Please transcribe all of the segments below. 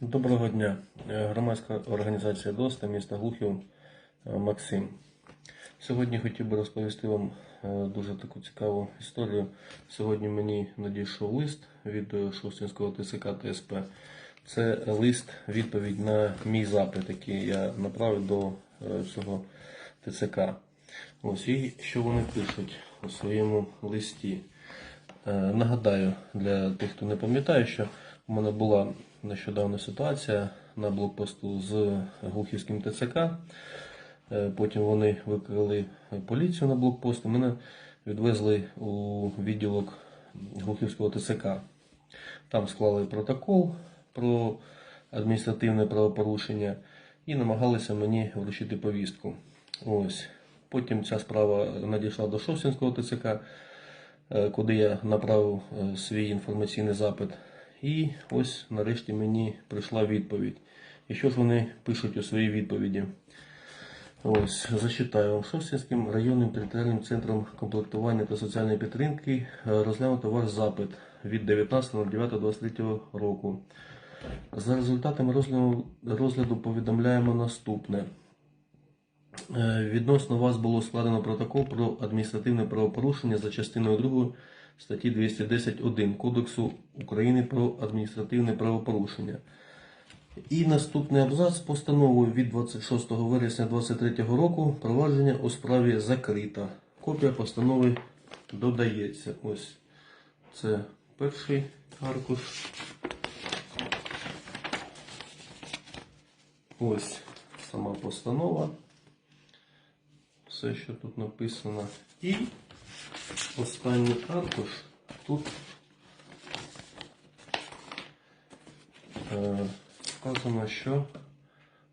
Доброго дня. Е, Громадська організація ДОСТа міста Глухів е, Максим. Сьогодні хотів би розповісти вам е, дуже таку цікаву історію. Сьогодні мені надійшов лист від Шостинського ТСК ТСП. Це лист відповідь на мій запит, який я направив до цього ТЦК. Ось і що вони пишуть у своєму листі. Нагадаю для тих, хто не пам'ятає, що у мене була нещодавна ситуація на блокпосту з Глухівським ТЦК. Е, Потім вони викрили поліцію на блокпост мене відвезли у відділок Глухівського ТЦК. Там склали протокол про адміністративне правопорушення і намагалися мені вручити повістку. Ось. Потім ця справа надійшла до Шостинського ТЦК е, куди я направив е, свій інформаційний запит. І ось нарешті мені прийшла відповідь. І що ж вони пишуть у своїй відповіді? Ось, зачитаю. Шостинським районним територіальним центром комплектування та соціальної підтримки е, розглянуто ваш запит від 19.09.23 року. За результатами розгляду, розгляду повідомляємо наступне. Е, Відносно вас було складено протокол про адміністративне правопорушення за частиною 2 статті 210.1 Кодексу України про адміністративне правопорушення. І наступний абзац постановою від 26 вересня 2023 року провадження у справі закрита. Копія постанови додається. Ось це перший аркуш. Ось сама постанова все, що тут написано. І останній аркуш тут е, сказано, що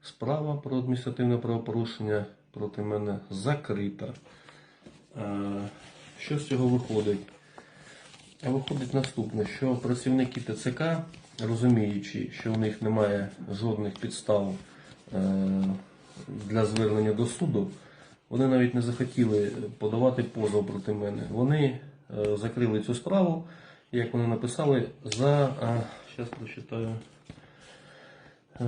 справа про адміністративне правопорушення проти мене закрита. Е, що з цього виходить? Виходить наступне, що працівники ТЦК, розуміючи, що у них немає жодних підстав е, для звернення до суду, вони навіть не захотіли подавати позов проти мене. Вони е, закрили цю справу, як вони написали, за. Зараз прочитаю. Е,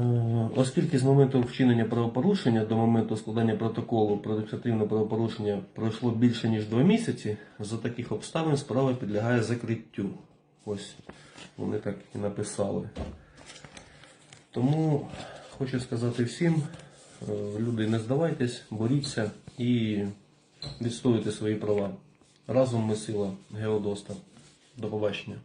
Оскільки з моменту вчинення правопорушення до моменту складання протоколу про адміністративне правопорушення пройшло більше ніж два місяці, за таких обставин справа підлягає закриттю. Ось вони так і написали. Тому хочу сказати всім, е, люди, не здавайтесь, боріться і відстоюйте свої права. Разом ми сила Геодоста. До побачення.